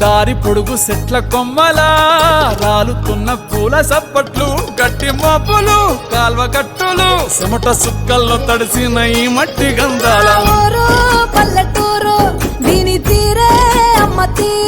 దారి పొడుగు సెట్ల కొమ్మలా రాలుతున్న పూల సప్పట్లు గట్టి మోపులు కాల్వ కట్టులు చెమట సుక్కల్లో తడిసిన ఈ మట్టి గంధాల. పల్లెటూరు దీని తీరే అమ్మ తీరే